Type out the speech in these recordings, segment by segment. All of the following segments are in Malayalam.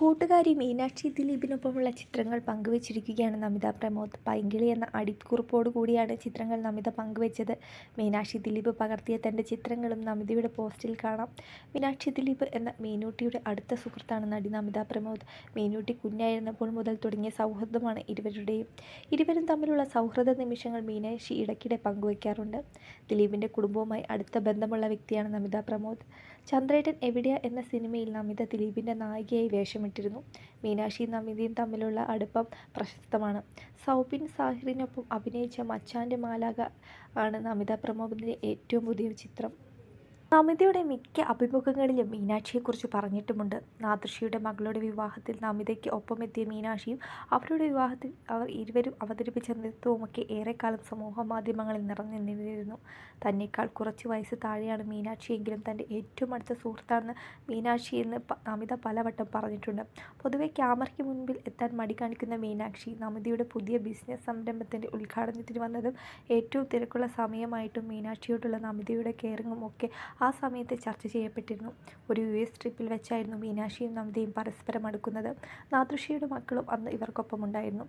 കൂട്ടുകാരി മീനാക്ഷി ദിലീപിനൊപ്പമുള്ള ചിത്രങ്ങൾ പങ്കുവച്ചിരിക്കുകയാണ് നമിത പ്രമോദ് പൈങ്കിളി എന്ന അടിക്കുറിപ്പോടുകൂടിയാണ് ചിത്രങ്ങൾ നമിത പങ്കുവച്ചത്. മീനാക്ഷി ദിലീപ് പകർത്തിയ തന്റെ ചിത്രങ്ങളും നമിതയുടെ പോസ്റ്റിൽ കാണാം. മീനാക്ഷി ദിലീപ് എന്ന മീനൂട്ടിയുടെ അടുത്ത സുഹൃത്താണ് നടി നമിത പ്രമോദ്. മീനൂട്ടി കുഞ്ഞായിരുന്നപ്പോൾ മുതൽ തുടങ്ങിയ സൗഹൃദമാണ് ഇരുവരുടെയും. ഇരുവരും തമ്മിലുള്ള സൗഹൃദ നിമിഷങ്ങൾ മീനാക്ഷി ഇടയ്ക്കിടെ പങ്കുവയ്ക്കാറുണ്ട്. ദിലീപിന്റെ കുടുംബവുമായി അടുത്ത ബന്ധമുള്ള വ്യക്തിയാണ് നമിത പ്രമോദ്. ചന്ദ്രേട്ടൻ എവിടെയാ എന്ന സിനിമയിൽ നമിത ദിലീപിന്റെ നായികയായി വേഷമിട്ടിരുന്നു മീനാക്ഷി നമിതയും തമ്മിലുള്ള അടുപ്പം പ്രശസ്തമാണ്. സൗബിൻ സാഹിറിനൊപ്പം അഭിനയിച്ച മച്ചാന്റെ മാലാക ആണ് നമിത പ്രമോദിന്റെ ഏറ്റവും പുതിയ ചിത്രം. നമിതയുടെ മിക്ക അഭിമുഖങ്ങളിലും മീനാക്ഷിയെക്കുറിച്ച് പറഞ്ഞിട്ടുമുണ്ട്. നാദൃഷിയുടെ മകളുടെ വിവാഹത്തിൽ നമിതയ്ക്ക് ഒപ്പമെത്തിയ മീനാക്ഷിയും അവരുടെ വിവാഹത്തിൽ അവർ ഇരുവരും അവതരിപ്പിച്ച നൃത്തവുമൊക്കെ ഏറെക്കാലം സമൂഹ മാധ്യമങ്ങളിൽ നിറഞ്ഞു നിന്നിരുന്നു. തന്നെക്കാൾ കുറച്ച് വയസ്സ് താഴെയാണ് മീനാക്ഷിയെങ്കിലും തന്റെ ഏറ്റവും അടുത്ത സുഹൃത്താണ് മീനാക്ഷി എന്ന് നമിത പലവട്ടം പറഞ്ഞിട്ടുണ്ട്. പൊതുവെ ക്യാമറയ്ക്ക് മുൻപിൽ എത്താൻ മടി കാണിക്കുന്ന മീനാക്ഷി നമിതയുടെ പുതിയ ബിസിനസ് സംരംഭത്തിന്റെ ഉദ്ഘാടനത്തിന് വന്നതും ഏറ്റവും തിരക്കുള്ള സമയമായിട്ടും മീനാക്ഷിയോടുള്ള നമിതയുടെ കെയറിങ്ങും ഒക്കെ ആ സമയത്ത് ചർച്ച ചെയ്യപ്പെട്ടിരുന്നു. ഒരു യു എസ് ട്രിപ്പിൽ വെച്ചായിരുന്നു മീനാക്ഷിയും നമിതയും പരസ്പരം അടുക്കുന്നത്. നാദൃഷിയുടെ മക്കളും അന്ന് ഇവർക്കൊപ്പമുണ്ടായിരുന്നു.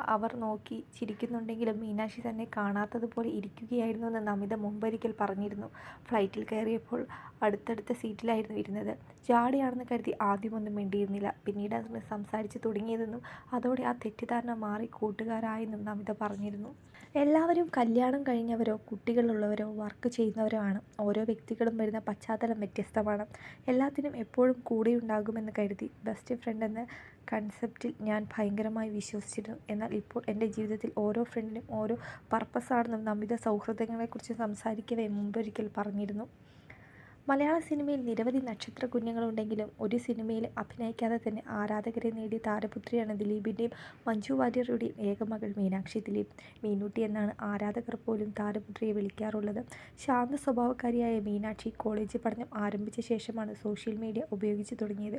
അവർ നോക്കി ചിരിക്കുന്നുണ്ടെങ്കിലും മീനാക്ഷി തന്നെ കാണാത്തതുപോലെ ഇരിക്കുകയായിരുന്നു എന്ന് നമിത മുമ്പൊരിക്കൽ പറഞ്ഞിരുന്നു. ഫ്ലൈറ്റിൽ കയറിയപ്പോൾ അടുത്തടുത്ത സീറ്റിലായിരുന്നു ഇരുന്നത്. ജാടിയാണെന്ന് കരുതി ആദ്യമൊന്നും മിണ്ടിയിരുന്നില്ല. അതിന് സംസാരിച്ച് തുടങ്ങിയതെന്നും അതോടെ ആ തെറ്റിദ്ധാരണ മാറി കൂട്ടുകാരായെന്നും നമിത പറഞ്ഞിരുന്നു. എല്ലാവരും കല്യാണം കഴിഞ്ഞവരോ കുട്ടികളുള്ളവരോ വർക്ക് ചെയ്യുന്നവരോ ആണ്. ഓരോ വ്യക്തികളും വരുന്ന പശ്ചാത്തലം വ്യത്യസ്തമാണ്. എല്ലാത്തിനും എപ്പോഴും കൂടെയുണ്ടാകുമെന്ന് കരുതി ബെസ്റ്റ് ഫ്രണ്ട് എന്ന കൺസെപ്റ്റിൽ ഞാൻ ഭയങ്കരമായി വിശ്വസിച്ചിരുന്നു. എന്നാൽ ഇപ്പോൾ എന്റെ ജീവിതത്തിൽ ഓരോ ഫ്രണ്ടിനും ഓരോ പർപ്പസാണെന്നും നമിത സൗഹൃദങ്ങളെക്കുറിച്ച് സംസാരിക്കവേ മുമ്പൊരിക്കൽ പറഞ്ഞിരുന്നു. മലയാള സിനിമയിൽ നിരവധി നക്ഷത്ര കുഞ്ഞുങ്ങളുണ്ടെങ്കിലും ഒരു സിനിമയിൽ അഭിനയിക്കാതെ തന്നെ ആരാധകരെ നേടിയ താരപുത്രിയാണ് ദിലീപിന്റെയും മഞ്ജു വാര്യരുടെയും ഏകമകൾ മീനാക്ഷി ദിലീപ്. മീനൂട്ടി എന്നാണ് ആരാധകർ പോലും താരപുത്രിയെ വിളിക്കാറുള്ളത്. ശാന്ത സ്വഭാവക്കാരിയായ മീനാക്ഷി കോളേജ് പഠനം ആരംഭിച്ച ശേഷമാണ് സോഷ്യൽ മീഡിയ ഉപയോഗിച്ച് തുടങ്ങിയത്.